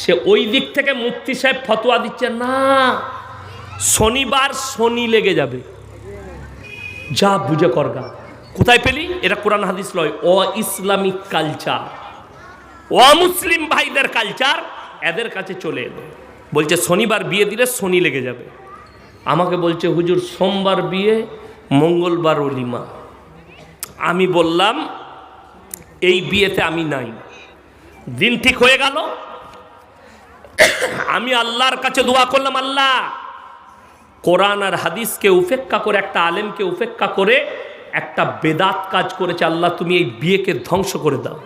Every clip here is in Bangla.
সে ওই দিক থেকে মুক্তি সাহেব ফতোয়া দিচ্ছে, না, শনিবার শনি লেগে যাবে। যা বুঝে করগা কোথায় পেলি? এটা কোরআন হাদিস লয়, অ ইসলামিক কালচার অমুসলিম ভাইদের কালচার, এদের কাছে চলে এলো। বলছে, শনিবার বিয়ে দিলে শনি লেগে যাবে। আমাকে বলছে, হুজুর, সোমবার বিয়ে, মঙ্গলবার অলিমা। আমি বললাম, এই বিয়েতে আমি নাই। দিন ঠিক হয়ে গেল আমি আল্লাহর কাছে দোয়া করলাম, আল্লাহ, কোরআন আর হাদিসকে উপেক্ষা করে, একটা আলেমকে উপেক্ষা করে, একটা বেদাত কাজ করেছে, আল্লাহ, তুমি এই বিয়েকে ধ্বংস করে দাও।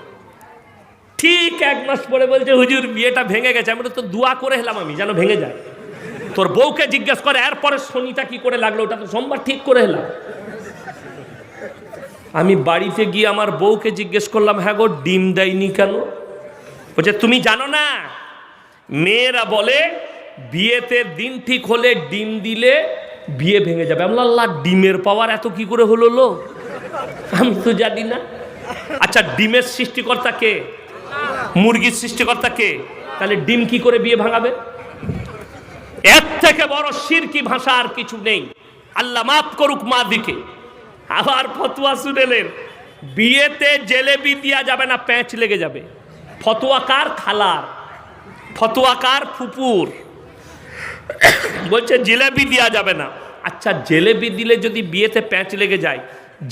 ঠিক এক মাস পরে বলছে, হুজুর, বিয়েটা ভেঙে গেছে। আমি তো দোয়া করে হেলাম আমি, যেন ভেঙে যায়। তোর বউকে জিজ্ঞেস করে, এরপরে শনিটা কি করে লাগল, ওটা তো সোমবার ঠিক করে হেলাম আমি বাড়িতে গিয়ে আমার বউকে জিজ্ঞেস করলাম হ্যাঁ গো, ডিম দেয়নি কেন? বলছে, তুমি জানো না মেয়েরা বলে, বিয়েতে দিন ঠিক হলে ডিম দিলে বিয়ে ভেঙে যাবে। আমি আল্লাহ, ডিমের পাওয়ার এত কি করে হলো লো আমি তো জানি না। আচ্ছা ডিমের সৃষ্টিকর্তা কে? মুরগির সৃষ্টিকর্তা কে? তাহলে ডিম কি করে বিয়ে ভাঙাবে? এর থেকে বড় সিরকি ভাষা আর কিছু নেই। আল্লাহ মাফ করুক মা দিকে আবার ফতুয়া শুনেলেন বিয়েতে জেলেবি দেওয়া যাবে না, প্যাঁচ লেগে যাবে। ফতুয়া কার? খালার। ফতুয়া কার ফুপুর। বলছে জিলেবি দেওয়া যাবে না। আচ্ছা জেলেবি দিলে যদি বিয়েতে প্যাঁচ লেগে যায়,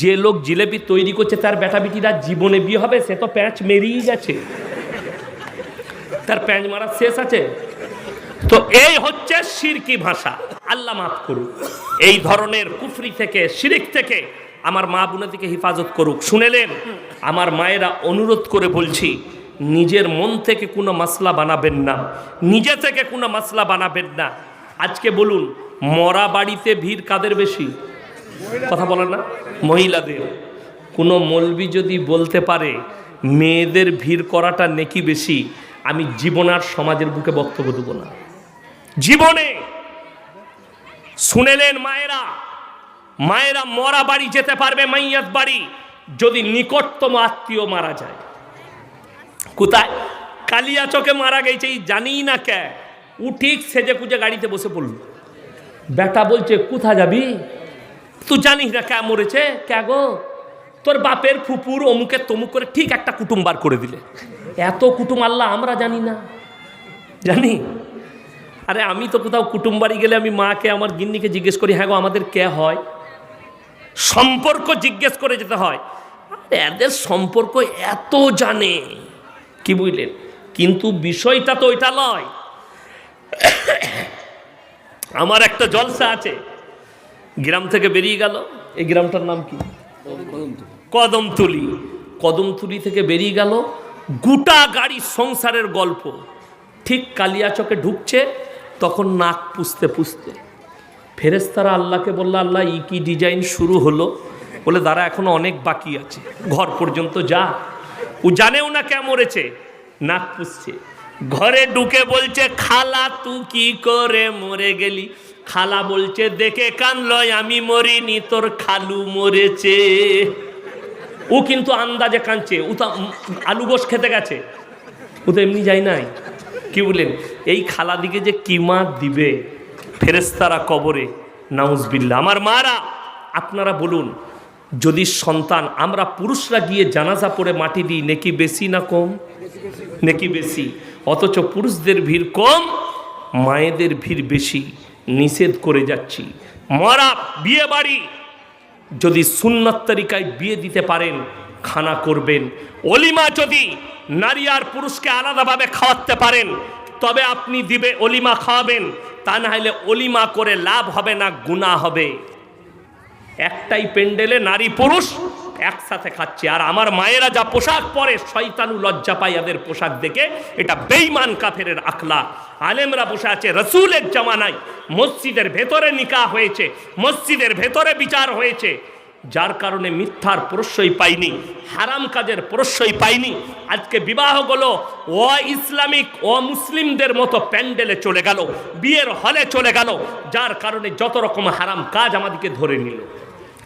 যে লোক জিলেবি তৈরি করছে, তার বেটা বিটিরা জীবনে বিয়ে হবে, সে তো প্যাঁচ মেরিয়ে গেছে। তার প্যাঁচ মারা শেষ আছে। তো এই হচ্ছে সিরকি ভাষা। আল্লাহ মাফ করুক। এই ধরনের কুফরি থেকে, শিরিক থেকে আমার মা বোনাদিকে হেফাজত করুক। শুনেলেন আমার মায়েরা অনুরোধ করে বলছি নিজের মন থেকে কোনো মাসলা বানাবেন না। নিজে থেকে কোনো মাসলা বানাবেন না। আজকে বলুন, মরা বাড়িতে ভিড় কাদের বেশি? কথা বলেন না। মহিলাদের। কোনো মলবি যদি বলতে পারে, মেয়েদের ভিড় করাটা নেকি বেশি, আমি জীবন আর সমাজের বুকে বক্তব্য দেবো না। জীবনে শুনেলেন মায়েরা মায়েরা মরা বাড়ি যেতে পারবে, মাইয়াত বাড়ি, যদি নিকটতম আত্মীয় মারা যায়। কোথায়? কালিয়া চকে মারা গেছে, এই জানি না কে। ঠিক সেজে কুজে গাড়িতে বসে পড়ল। বেটা বলছে কোথা যাবি? তুই জানিস না কে মরেছে? কে গো? তোর বাপের ফুপুর অমুকের তমুক করে ঠিক একটা কুটুম বার করে দিলে। এত কুটুম আল্লাহ আমরা জানি না। জানি? আরে আমি তো কোথাও কুটুম বাড়ি গেলে আমি মাকে, আমার গিন্নিকে জিজ্ঞেস করি হ্যাঁ গো, আমাদের কে হয়? সম্পর্ক জিজ্ঞেস করে যেতে হয়। এদের সম্পর্ক এত জানে। কি বুঝলেন? কিন্তু বিষয়টা তো ওইটা নয়। আমার একটা জলসা আছে। গ্রাম থেকে বেরিয়ে গেল। এই গ্রামটার নাম কি? কদমতুলি। কদমতুলি থেকে বেরিয়ে গেল। গোটা গাড়ি সংসারের গল্প। ঠিক কালিয়াচকে ঢুকছে, তখন নাক পুষতে পুষতে ফেরেস্তারা আল্লাহকে বলল, আল্লাহ, ই কি ডিজাইন শুরু হলো? বলে, দাঁড়া, এখনও অনেক বাকি আছে। ঘর পর্যন্ত যা। ও জানেও না কে মরেছে। নাক পুষছে। ঘরে ঢুকে বলছে, খালা, তু কি করে মরে গেলি? খালা বলছে, দেখে কান লয়, আমি মরিনি, তোর খালু মরেছে। ও কিন্তু আন্দাজে কাঁদছে। ও তো আলু গোস খেতে গেছে। ও তো এমনি যাই নাই। কি বললেন? এই খালা দিকে যে কিমা দিবে? ফেরেস্তারা কবরে নাউজবিল্লা আমার মারা, আপনারা বলুন যদি সন্তান, আমরা পুরুষরা গিয়ে জানাজা পড়ে মাটি দিই, নাকি বেশি না কম? নেকি বেশি। অথচ পুরুষদের ভিড় কম, মায়েদের ভিড় বেশি। নিষেধ করে যাচ্ছি। মরা, বিয়ে বাড়ি। যদি সুন্নত তরিকায় বিয়ে দিতে পারেন, খানা করবেন। অলিমা যদি নারী আর পুরুষকে আলাদাভাবে খাওয়াতে পারেন, তবে আপনি দিবে অলিমা খাওয়াবেন। তা না হলে অলিমা করে লাভ হবে না গুণা হবে। একটাই পেন্ডেলে নারী পুরুষ একসাথে খাচ্ছে। আর আমার মায়েরা যা পোশাক পরে শয়তানু লজ্জা পায় এদের পোশাক দেখে, এটা বেইমান কাফেরের আখলা আলেমরা বসে আছে রসুলের জামানায়। মসজিদের ভেতরে নিকা হয়েছে, মসজিদের ভেতরে বিচার হয়েছে। যার কারণে মিথ্যার প্রশ্রয় পাইনি, হারাম কাজের প্রশ্রয় পাইনি। আজকে বিবাহ বিবাহগুলো ও ইসলামিক, ও মুসলিমদের মতো প্যান্ডেলে চলে গেল, বিয়ের হলে চলে গেল। যার কারণে যত রকম হারাম কাজ আমাদেরকে ধরে নিল।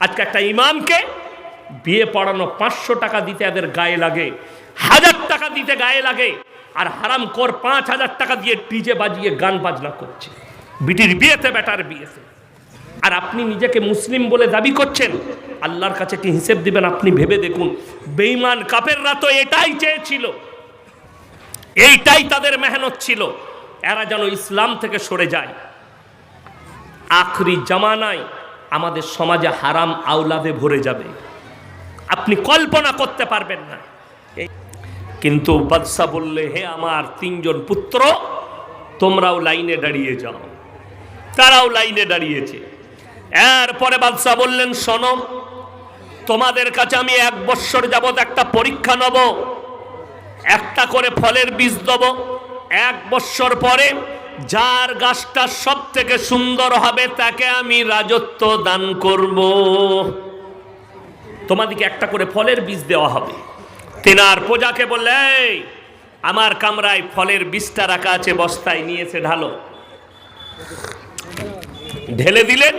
আজকে একটা ইমামকে বিয়ে পড়ানো পাঁচশো টাকা দিতে এদের গায়ে লাগে, হাজার টাকা দিতে গায়ে লাগে, আর হারাম কর পাঁচ হাজার টাকা দিয়ে ডিজে বাজিয়ে গান বাজনা করছে। বিটির বিয়েতে, বেটার বিয়েতে। আর আপনি নিজেকে মুসলিম বলে দাবি করছেন, আল্লাহর কাছে কি হিসেব দিবেন, আপনি ভেবে দেখুন, বেঈমান কাপেররা তো এটাই চেয়েছিল। এইটাই তাদের মেহনত ছিল, এরা যেন ইসলাম থেকে সরে যায়। আখরি জামানায় আমাদের সমাজে হারাম আওলাদে ভরে যাবে। আপনি কল্পনা করতে পারবেন না। কিন্তু বাদশাহ বললে, হে আমার তিনজন পুত্র, তোমরাও লাইনে দাঁড়িয়ে যাও। তারাও লাইনে দাঁড়িয়েছে। এরপরে বাদশাহ বললেন, শোনো, তোমাদের কাছে আমি এক বৎসর যাবৎ একটা পরীক্ষা নেব। একটা করে ফলের বীজ দেব। এক বৎসর পরে যার গাছটা সব থেকে সুন্দর হবে, তাকে আমি রাজত্ব দান করব। তোমাদিকে একটা করে ফলের বীজ দেওয়া হবে। তেনার প্রজাকে বললে আমার কামরায় ফলের বীজটা রাখা আছে, বস্তায় নিয়েছে, ঢালো। ঢেলে দিলেন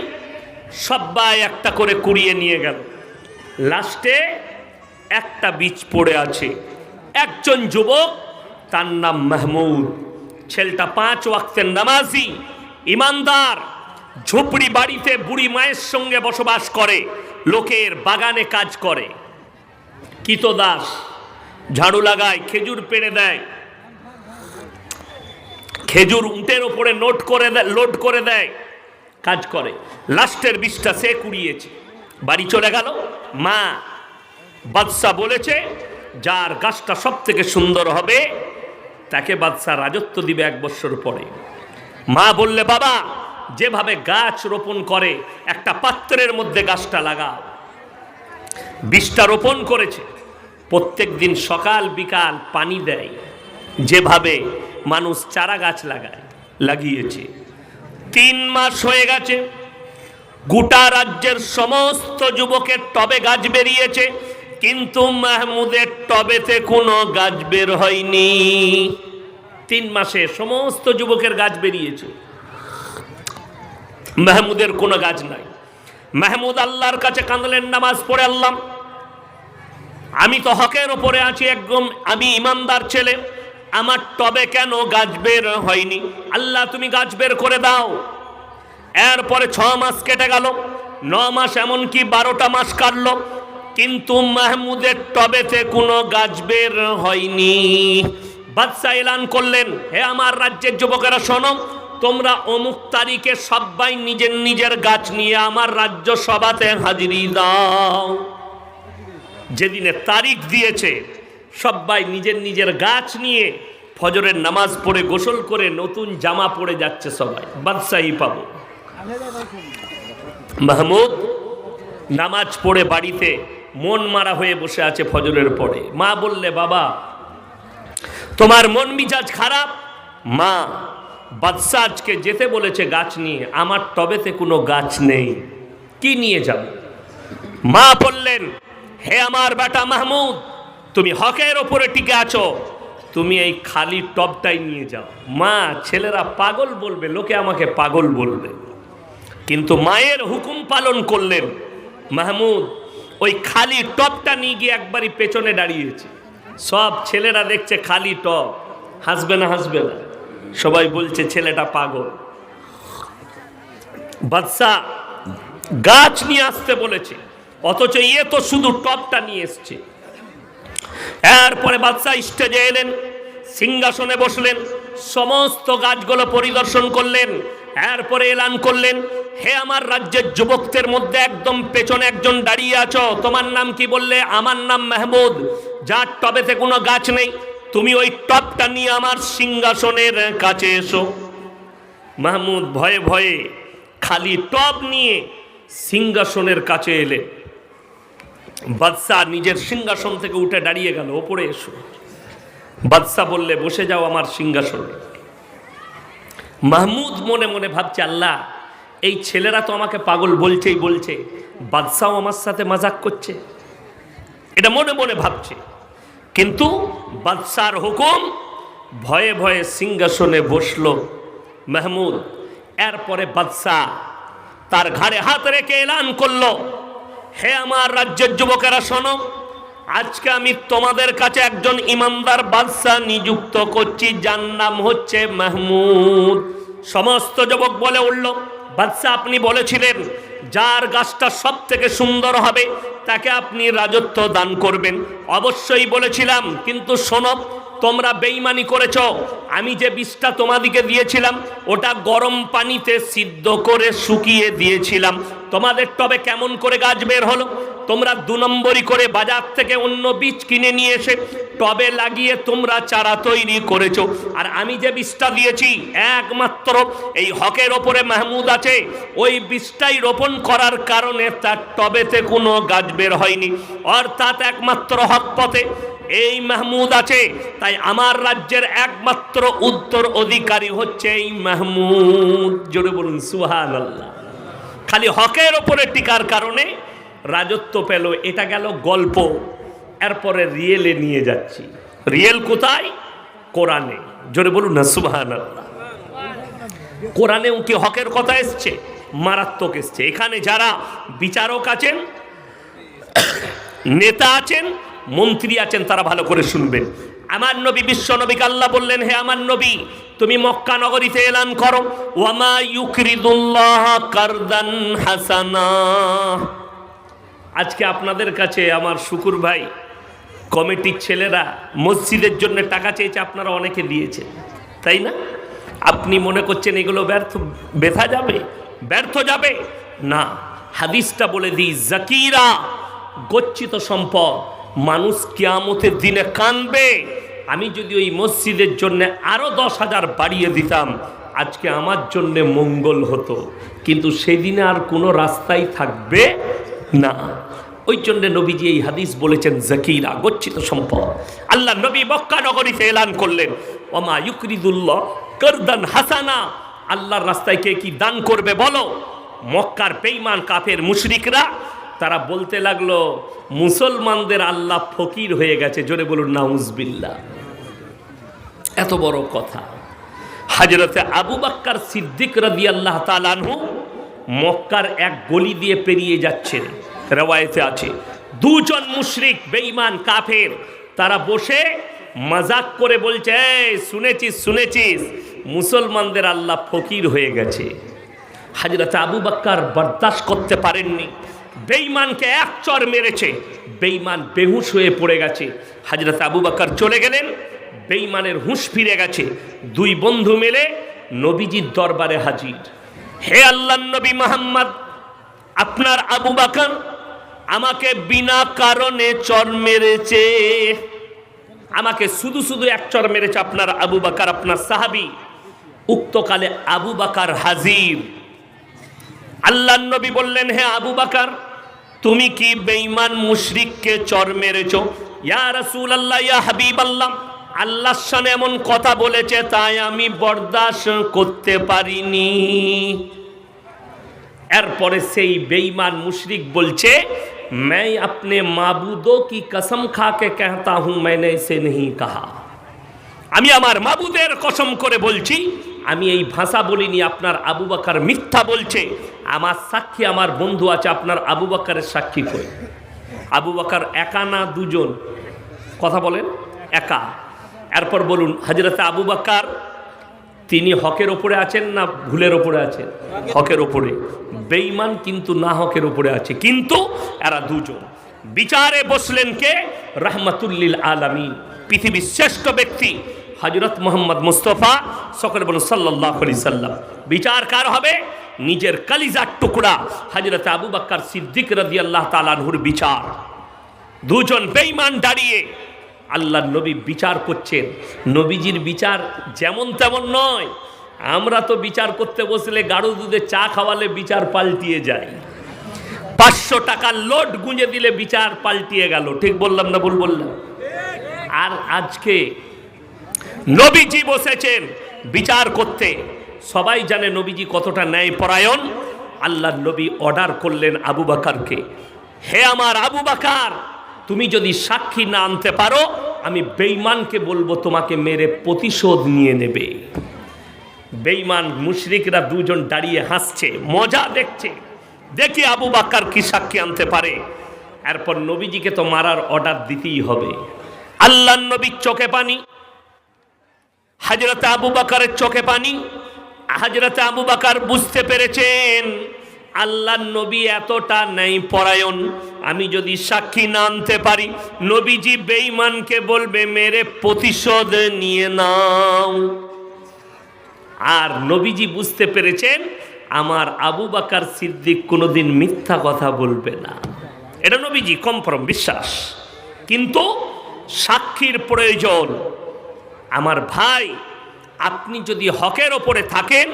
সবাই একটা করে কুড়িয়ে নিয়ে গেল। লাস্টে একটা বীজ পড়ে আছে। একজন যুবক, তার নাম মাহমুদ। ছেলেটা পাঁচ ওয়াক্তের নামাজি, ইমানদার, ঝুপড়ি বাড়িতে বুড়ি মায়ের সঙ্গে বসবাস করে, লোকের বাগানে কাজ করে। কিতদাস ঝাড়ু লাগায়, খেজুর পেড়ে দেয়। খেজুর উঁটের ওপরে নোট করে দেয় লোড করে দেয়। কাজ করে। লাস্টের বিষটা সে কুড়িয়েছে। বাড়ি চলে গেল। মা বাদশাহ বলেছে, যার গাছটা সব থেকে সুন্দর হবে তাকে বাদশাহ রাজত্ব দিবে এক বছর পরে। মা বললে, বাবা, যেভাবে গাছ রোপণ করে, একটা পাত্রের মধ্যে গাছটা লাগা বীজটা রোপণ করেছে। প্রত্যেক দিন সকাল বিকাল পানি দেয়। যেভাবে মানুষ চারা গাছ লাগায়, লাগিয়েছে। তিন মাস হয়ে গেছে। গোটা রাজ্যের সমস্ত যুবকের টবে গাছ বেরিয়েছে। কিন্তু মাহমুদের টবেতে কোনো গাছ বের হয়নি। তিন মাসে সমস্ত যুবকের গাছ বেরিয়েছে। মাহমুদের কোনো গাছ নাই। মাহমুদ আল্লাহর কাছে কাঁদলেন, নামাজ পড়ে আল্লাহ। আমি তো হকের ওপরে আছি একদম, আমি ইমানদার ছেলে। আমার টবে কেন গাছ বের হয়নি? আল্লাহ, তুমি গাছ বের করে দাও। এরপরে ছ মাস কেটে গেল। ন মাস এমনকি বারোটা মাস কাটলো। কিন্তু মাহমুদের টবেতে কোনো গাছ বের হয়নি। বাদশাহ এলান করলেন, হে আমার রাজ্যের যুবকেরা, শোনো, তোমরা অমুক তারিখে সবাই নিজের নিজের গাছ নিয়ে আমার রাজ্য সভাতে হাজিরি দাও। যেদিনে তারিখ দিয়েছে সবাই নিজের নিজের গাছ নিয়ে ফজরের নামাজ পড়ে গোসল করে নতুন জামা পড়ে যাচ্ছে সবাই, বাদশাহী পাব। মাহমুদ, নামাজ পড়ে বাড়িতে মন মারা হয়ে বসে আছে ফজরের পরে। মা বললে, বাবা, তোমার মন মিজাজ খারাপ? মা বাদশাহ আজকে যেতে বলেছে গাছ নিয়ে, আমার টবেতে কোনো গাছ নেই। কি নিয়ে যাব? মা বললেন, হে আমার বেটা মাহমুদ, তুমি হকের ওপরে টিকে আছো। তুমি এই খালি টবটাই নিয়ে যাও। মা, ছেলেরা পাগল বলবে, লোকে আমাকে পাগল বলবে। কিন্তু মায়ের হুকুম পালন করলেন মাহমুদ ওই খালি টপটা নিয়ে গিয়ে একবারই পেছনে দাঁড়িয়েছে। সব ছেলেরা দেখছে খালি টপ। হাসবে না হাসবে না। সবাই বলছে, ছেলেটা পাগল। বাদশা গাছ নিয়ে আসতে বলেছে, অথচ ইয়ে তো শুধু টপটা নিয়ে এসছে। এরপরে বাদশাহ স্টেজে এলেন, সিংহাসনে বসলেন, সমস্ত গাছগুলো পরিদর্শন করলেন এরপরে এলান করলেন, হে আমার রাজ্যের যুবকদের মধ্যে একদম পেছনে একজন দাঁড়িয়ে আছো, তোমার নাম কি বললে? আমার নাম মেহমুদ, যার টবেতে কোনো গাছ নেই। তুমি ওই টবটা নিয়ে আমার সিংহাসনের কাছে এসো। মাহমুদ ভয়ে ভয়ে খালি টব নিয়ে সিংহাসনের কাছে এলে। বাদশাহ নিজের সিংহাসন থেকে উঠে দাঁড়িয়ে গেল, ওপরে এসো। বাদশাহ বললে, বসে যাও আমার সিংহাসনে। মাহমুদ মনে মনে ভাবছে, আল্লাহ, এই ছেলেরা তো আমাকে পাগল বলছেই বলছে বাদশাহ আমার সাথে মাজাক করছে। এটা মনে মনে ভাবছে। কিন্তু বাদশার হুকুম ভয়ে ভয়ে সিংহাসনে বসল মাহমুদ। এরপরে বাদশাহ তার ঘাড়ে হাত রেখে এলান করল, হে আমার রাজ্যের যুবকেরা, শোনো আজকে আমি তোমাদের কাছে একজন ইমানদার বাদশাহ নিযুক্ত করছি, যার নাম হচ্ছে মাহমুদ। সমস্ত যুবক বলে উঠল, বাদশাহ, আপনি বলেছিলেন, যার গাছটা সব থেকে সুন্দর হবে, তাকে আপনি রাজত্ব দান করবেন। অবশ্যই বলেছিলাম, কিন্তু শোনো তোমরা বেইমানি করেছ। আমি যে বিষটা তোমাদিকে দিয়েছিলাম, ওটা গরম পানিতে সিদ্ধ করে শুকিয়ে দিয়েছিলাম। তোমাদের তবে কেমন করে গাছ বের হলো? তোমরা দু নম্বরই করে বাজার থেকে অন্য বীজ কিনে নিয়ে এসে টবে লাগিয়ে তোমরা চারা তৈরি করেছ। আর আমি যে বীজটা দিয়েছি, একমাত্র এই হকের ওপরে মাহমুদ আছে। ওই বীজটাই রোপণ করার কারণে তার টবেতে কোনো গাছ বের হয়নি। অর্থাৎ একমাত্র হক পথে এই মাহমুদ আছে। তাই আমার রাজ্যের একমাত্র উত্তর অধিকারী হচ্ছে এই মাহমুদ। জোরে বলুন সুহান আল্লাহ খালি হকের ওপরে টিকার কারণে রাজত্ব পেল, এটা গেল গল্প। এরপরে রিয়েলে নিয়ে যাচ্ছি। রিয়েল কোথায়? কোরআনে। জোরে বলুন না সুবহান আল্লাহ কোরআনেও কি হকের কথা এসছে? মারাত্মক এসছে। এখানে যারা বিচারক আছেন, নেতা আছেন মন্ত্রী আছেন, তারা ভালো করে শুনবেন। আমার নবী, বিশ্ব নবীকে আল্লাহ বললেন, হে আমার নবী, তুমি মক্কা নগরীতে এলান করো। ওয়ামা কারদান হাসানা। আজকে আপনাদের কাছে আমার শুকুর ভাই, কমিটির ছেলেরা মসজিদের জন্য টাকা চেয়েছে, আপনারা অনেকে দিয়েছে তাই না? আপনি মনে করছেন এগুলো ব্যর্থ বেথা যাবে? ব্যর্থ যাবে? না, হাদিসটা বলে দিই, জাকিরা গচ্ছিত সম্পদ মানুষ কিয়ামতের দিনে কানবে। আমি যদি ওই মসজিদের জন্য আরও দশ হাজার বাড়িয়ে দিতাম, আজকে আমার জন্য মঙ্গল হতো। কিন্তু সেদিনে আর কোনো রাস্তাই থাকবে না। ওই জন্য নবীজি এই হাদিস বলেছেন, জাকিরা গচ্ছিত সম্পদ। আল্লাহ নবী মক্কা নগরীতে এলান করলেন, ওমা ইউকরিদুল্লাহ করদান হাসানা। আল্লাহর রাস্তায় কে কি দান করবে বলো? মক্কার বেইমান কাফের মুশরিকরা তারা বলতে লাগল, মুসলমানদের আল্লাহ ফকির হয়ে গেছে। জোরে বলুন নাউজবিল্লা এত বড় কথা। হাজরতে আবু বাক্কার সিদ্দিক রদি আল্লাহ তালানহু মক্কার এক গলি দিয়ে পেরিয়ে যাচ্ছেন। রেওয়ায়তে আছে, দুজন মুশরিক, বেঈমান, কাফের, তারা বসে মজাক করে বলছে শুনেছিস শুনেছিস, মুসলমানদের আল্লাহ ফকির হয়ে গেছে। হাজরত আবু বাক্কার বরদাস্ত করতে পারেননি। বেঈমানকে এক চর মেরেছে। বেঈমান বেহুশ হয়ে পড়ে গেছে। হাজরত আবু বাক্কার চলে গেলেন। বেঈমানের হুঁশ ফিরে গেছে। দুই বন্ধু মিলে নবীজির দরবারে হাজির। হে আল্লাহ নবী মোহাম্মদ, আপনার আবু বাকার আমাকে বিনা কারণে চর মেরেছে। আমাকে শুধু শুধু এক চর মেরেছে আপনার আবু বাকার, আপনার সাহাবি। উক্তকালে আবু বাকার হাজির। আল্লাহ নবী বললেন, হে আবু বাকার তুমি কি বেঈমান মুশরিককে চর মেরেছ ইয়া রাসূল আল্লাহ ইয়া হাবিব আল্লাহ আল্লাহর সামনে এমন কথা বলেছে তাই আমি বরদাস্ত করতে পারিনি এরপরে সেই বেঈমান মুশরিক বলছে मैं अपने माबूदों की कसम खा के कहता हूं मैंने इसे नहीं कहा আমি আমার মাবুদের কসম করে বলছি আমি এই ভাষা বলিনি আপনার আবু বাকার মিথ্যা বলছে আমার সাক্ষী, আমার বন্ধু আছে, আপনার আবু বাক্কারের সাক্ষী কই? আবু বাক্কার একা না দুজন? কথা বলেন, একা। এরপর বলুন হাজরতে আবু বাক্কার, তিনি হকের ওপরে আছেন না ভুলের ওপরে আছেন? হকের ওপরে। বেঈমান কিন্তু না হকের ওপরে আছে, কিন্তু এরা দুজন। বিচারে বসলেন কে? রহমাতুল্লিল আলামী পৃথিবীর শ্রেষ্ঠ ব্যক্তি হজরত মোহাম্মদ মুস্তফা, সকলে বলুন সাল্লাহ সাল্লাম। বিচার কার হবে? নিজের কালিজার টুকরা হজরত আবু বাক্কার সিদ্দিক রদি আল্লাহ তালানহুর বিচার। দুজন বেঈমান দাঁড়িয়ে আল্লাহ নবী বিচার করছেন। নবীজির বিচার যেমন তেমন নয়, আমরা তো বিচার করতে বসলে গাঢ় দুধে চা খাওয়ালে বিচার পাল্টিয়ে যায় পাঁচশো টাকার লোড গুঁজে দিলে বিচার পাল্টিয়ে গেল। ঠিক বললাম না ভুল বললাম? আর আজকে নবীজি বসেছেন বিচার করতে। সবাই জানে নবীজি কতটা ন্যায় পরায়ণ আল্লাহ নবী অর্ডার করলেন আবু বাকারকে। হে আমার আবু বাকার, তুমি যদি সাক্ষী না আনতে পারো, আমি বেঈমানকে বলব তোমাকে মেরে প্রতিশোধ নিয়ে নেবে। বেঈমান মুশরিকরা দুজন দাঁড়িয়ে হাসছে, মজা দেখছে। দেখি আবু বাক্কার কি সাক্ষী আনতে পারে। এরপর নবীজিকে তো মারার অর্ডার দিতেই হবে। আল্লাহ নবীর চোখে পানি, হাজরতে আবু বাকারের চোখে পানি হাজরতে আবু বাকার বুঝতে পেরেছেন আল্লাহ নবী এতটা নেই পরায়ণ আমি যদি সাক্ষী না আনতে পারি, নবীজি বেঈমানকে বলবে, মেরে প্রতিশোধ নিয়ে নাও। আর নবীজি বুঝতে পেরেছেন, আমার আবু বাকার সিদ্দিক কোনোদিন মিথ্যা কথা বলবে না। এটা নবীজি কমফর্ম বিশ্বাস। কিন্তু সাক্ষীর প্রয়োজন। আমার ভাই আপনি যদি হকের ওপরে থাকেন,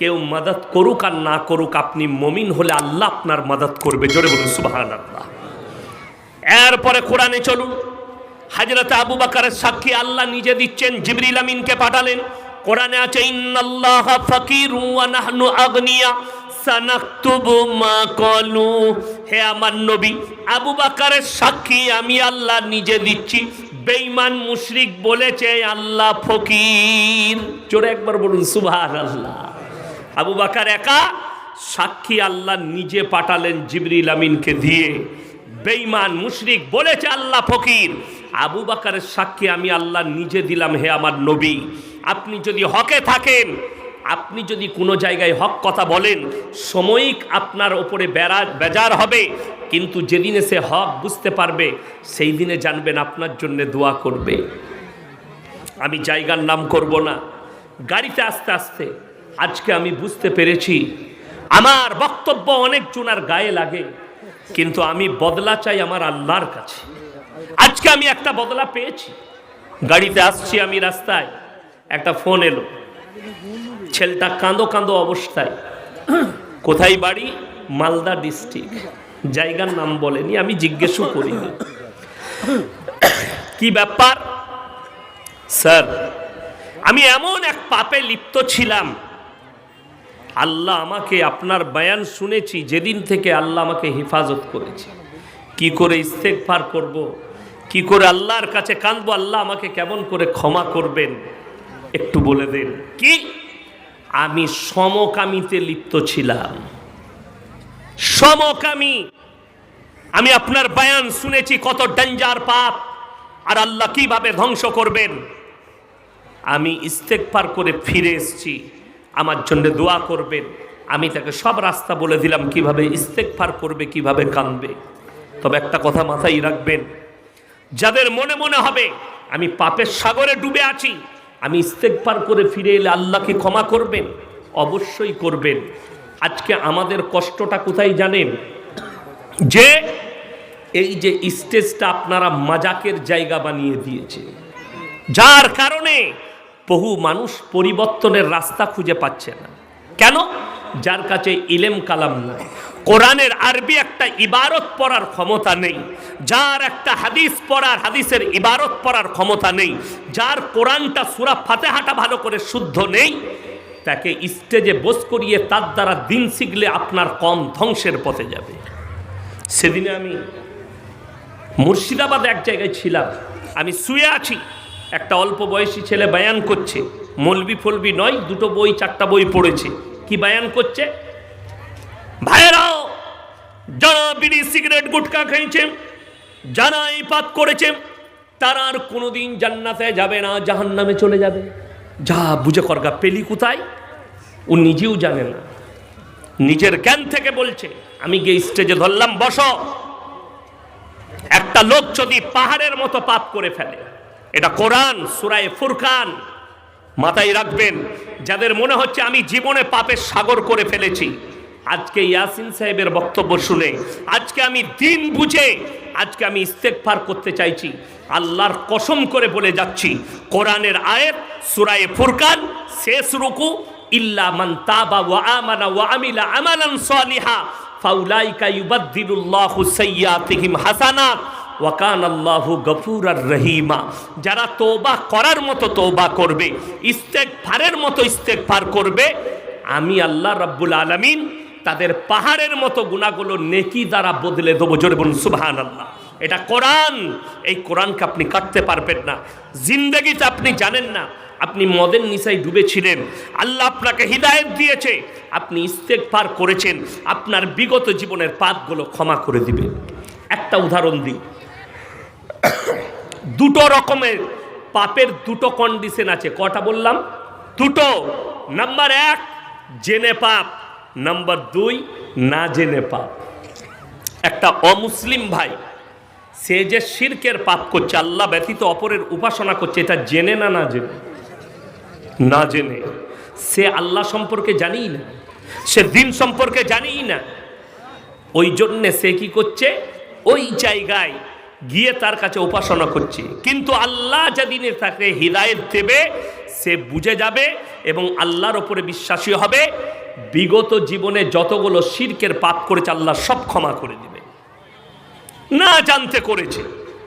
কেউ মাদত করুক আর না করুক, আপনি মমিন হলে আল্লাহ আপনার মাদত করবে। জোরে বলুন সুবাহান আল্লাহ এরপরে কোরআনে চলুন। হাজরত আবু বাকারের সাক্ষী আল্লাহ নিজে দিচ্ছেন, জিবরিল আমিনকে পাঠালেন। কোরআনে আছে, ইন্নাল্লাহ ফাকিরু ওয়া নাহনু আগনিয়া। হে আমার নবী, আবু বাকারের সাক্ষী আমি আল্লাহ নিজে দিচ্ছি। বেঈমান মুশরিক বলেছে, আল্লাহ ফকির। জোরে একবার বলুন সুবহান আল্লাহ আবু বাকার একা সাক্ষী আল্লাহ নিজে পাঠালেন জিবরিল আমিনকে দিয়ে। বেঈমান মুশরিক বলেছে, আল্লাহ ফকির। আবু বাকারের সাক্ষী আমি আল্লাহ নিজে দিলাম, হে আমার নবী। আপনি যদি হকে থাকেন আপনি যদি কোনো জায়গায় হক কথা বলেন, সাময়িক আপনার ওপরে বেড়া, বেজার হবে। কিন্তু যেদিনে সে হক বুঝতে পারবে সেই দিনে জানবেন আপনার জন্য দোয়া করবে। আমি জায়গার নাম করব না। গাড়িতে আস্তে আস্তে, আজকে আমি বুঝতে পেরেছি, আমার বক্তব্য অনেক জনার গায়ে লাগে, কিন্তু আমি বদলা চাই আমার আল্লাহর কাছে। আজকে আমি একটা বদলা পেয়েছি। গাড়িতে আসছি আমি রাস্তায়, একটা ফোন এলো। ছেলেটা কাঁদো কাঁদো অবস্থায়। কোথায় বাড়ি? মালদা ডিস্ট্রিক্ট। জায়গার নাম বলেনি, আমি জিজ্ঞেসও করিনি। কি ব্যাপার? স্যার, আমি এমন এক পাপে লিপ্ত ছিলাম। আল্লাহ আমাকে আপনার বয়ান শুনেছি, যেদিন থেকে আল্লাহ আমাকে হেফাজত করেছে। কি করে ইস্তেকফার করব। কি করে আল্লাহর কাছে কাঁদবো? আল্লাহ আমাকে কেমন করে ক্ষমা করবেন? একটু বলে দেন। কি? আমি সমকামিতে লিপ্ত ছিলাম। সমকামী। আমি আপনার বয়ান শুনেছি কত ডেঞ্জার পাপ, আর আল্লাহ কীভাবে ধ্বংস করবেন। আমি ইস্তেক পার করে ফিরে এসেছি, আমার জন্য দোয়া করবেন। আমি তাকে সব রাস্তা বলে দিলাম, কীভাবে ইস্তেক পার করবে, কীভাবে কাঁদবে। তবে একটা কথা মাথায় রাখবেন, যাদের মনে মনে হবে, আমি পাপের সাগরে ডুবে আছি আমি ইস্তেকফার করে ফিরে এলে আল্লাহকে ক্ষমা করবেন, অবশ্যই করবেন। আজকে আমাদের কষ্টটা কোথায় জানেন? যে এই যে স্টেজটা আপনারা মাজাকের জায়গা বানিয়ে দিয়েছে। যার কারণে বহু মানুষ পরিবর্তনের রাস্তা খুঁজে পাচ্ছে না। কেন? যার কাছে ইলেম কালাম নাই। কোরআনের আরবি একটা ইবারত পড়ার ক্ষমতা নেই, যার একটা হাদিস পড়ার, হাদিসের ইবারত পড়ার ক্ষমতা নেই, যার কোরআনটা সুরা ফাতেহাটা ভালো করে শুদ্ধ নেই, তাকে স্টেজে বস করিয়ে তার দ্বারা দিন শিখলে আপনার কম ধ্বংসের পথে যাবে। সেদিনে আমি মুর্শিদাবাদ এক জায়গায় ছিলাম, আমি শুয়ে আছি, একটা অল্প বয়সী ছেলে বায়ান করছে মলবি ফলবি নয়, দুটো বই, চারটা বই পড়েছে, কি বায়ান করছে? ভাইয়েরাও যারা বিড়ি, সিগারেট, গুটকা খেয়েছে, যারা এই পাপ করেছে, তারা আর কোনোদিন জান্নাতে যাবে না, জাহান্নামে চলে যাবে। যা বুঝে করগা পেলি কোথায়? ও নিজেও জানে না। নিজের জ্ঞান থেকে বলছে, আমি গিয়ে স্টেজে ধরলাম, বস। একটা লোক যদি পাহাড়ের মতো পাপ করে ফেলে, এটা কোরআন, সুরায় ফুরকান, মাথায় রাখবেন, যাদের মনে হচ্ছে আমি জীবনে পাপের সাগর করে ফেলেছি আজকে ইয়াসিন সাহেবের বক্তব্য শুনে, আজকে আমি দিন বুঝে, আজকে আমি ইস্তেকফার করতে চাইছি। আল্লাহর কসম করে বলে যাচ্ছি, কোরআনের আয়াত, সুরায়ে ফুরকান, শেষ রুকু, ইল্লা মান তাবা ওয়া আমানা ওয়া আমিলা আমালান সালিহা, ফাউলাইকা ইউবাদদিলুল্লাহু সাইয়্যাতিহিম হাসানাত ওয়াকান আল্লাহু গফুরার রহিমা। যারা তৌবা করার মতো তৌবা করবে ইস্তেক ফারের মতো ইস্তেক ফার করবে, আমি আল্লাহ রাব্বুল আলামিন তাদের পাহাড়ের মতো গুণাগুলো নেকি দ্বারা বদলে দেবো। জোরে বলুন সুবহান আল্লাহ এটা কোরআন। এই কোরআনকে আপনি কাটতে পারবেন না। জিন্দগিতে আপনি জানেন না। আপনি মদের নিশায় ডুবেছিলেন। আল্লাহ আপনাকে হৃদায়ত দিয়েছে। আপনি ইস্তেকফার করেছেন। আপনার বিগত জীবনের পাপগুলো ক্ষমা করে দিবে। একটা উদাহরণ দিই। দুটো রকমের পাপের দুটো কন্ডিশন আছে। কটা বললাম? দুটো। নাম্বার এক, জেনে পাপ। নাম্বার দুই, না জেনে পাপ। একটা অমুসলিম ভাই, সে যে শিরকের পাপ করছে, আল্লাহ ব্যতীত অপরের উপাসনা করছে, এটা জেনে না না জেনে? না জেনে। সে আল্লাহ সম্পর্কে জানিই না। সে দিন সম্পর্কে জানিই না। ওই জন্যে সে কি করছে? ওই জায়গায় গিয়ে তার কাছে উপাসনা করছে। কিন্তু আল্লাহ যেদিনে তাকে হৃদায়ত দেবে, সে বুঝে যাবে এবং আল্লাহর ওপরে বিশ্বাসী হবে। বিগত জীবনে যতগুলো শিরকের পাপ করেছে, আল্লাহ সব ক্ষমা করে দিবে। না জানতে করেছে,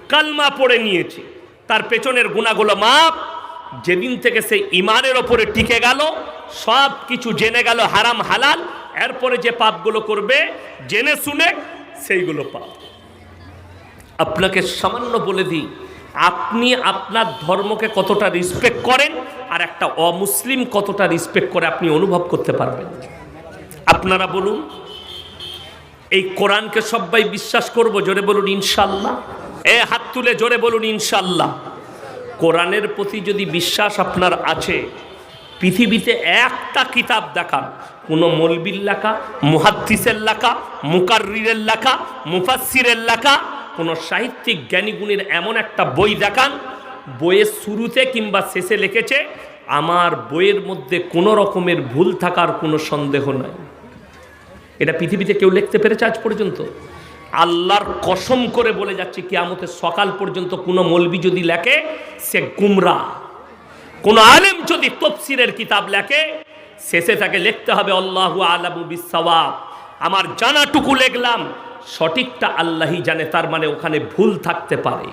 কালমা পড়ে নিয়েছে। তার পেছনের গুণাগুলো মাপ যেদিন থেকে সে ইমানের ওপরে টিকে গেল, সব কিছু জেনে গেল, হারাম, হালাল। এরপরে যে পাপগুলো করবে, জেনে শুনে সেইগুলো পাপ। আপনাকে সামান্য বলে দিই আপনি আপনার ধর্মকে কতটা রিসপেক্ট করেন আর একটা অমুসলিম কতটা রিসপেক্ট করে আপনি অনুভব করতে পারবেন? আপনারা বলুন, এই কোরআনকে সবাই বিশ্বাস করব, জোরে বলুন ইনশাল্লাহ। এ হাত তুলে জোরে বলুন ইনশাল্লাহ। কোরআনের প্রতি যদি বিশ্বাস আপনার আছে, পৃথিবীতে একটা কিতাব দেখান কোনো মলবির লেখা, মুহাদ্দিসের লেখা, মুকাররিরের লেখা, মুফাসসিরের লেখা কোনো সাহিত্যিক জ্ঞানীগুণীর এমন একটা বই দেখান, বইয়ের শুরুতে কিংবা শেষে লিখেছে, আমার বইয়ের মধ্যে কোনো রকমের ভুল থাকার কোনো সন্দেহ নাই। এটা পৃথিবীতে কেউ লিখতে পেরেছে আজ পর্যন্ত? আল্লাহর কসম করে বলে যাচ্ছে, কিয়ামতের সকাল পর্যন্ত কোনো মলবি যদি লেখে, সে গুমরা। কোন আলেম যদি তফসিরের কিতাব লেখে, শেষে তাকে লিখতে হবে, আল্লাহু আলামু বিসওয়াব আমার জানাটুকু লিখলাম সঠিকটা আল্লাহই জানে তার মানে ওখানে ভুল থাকতে পারে।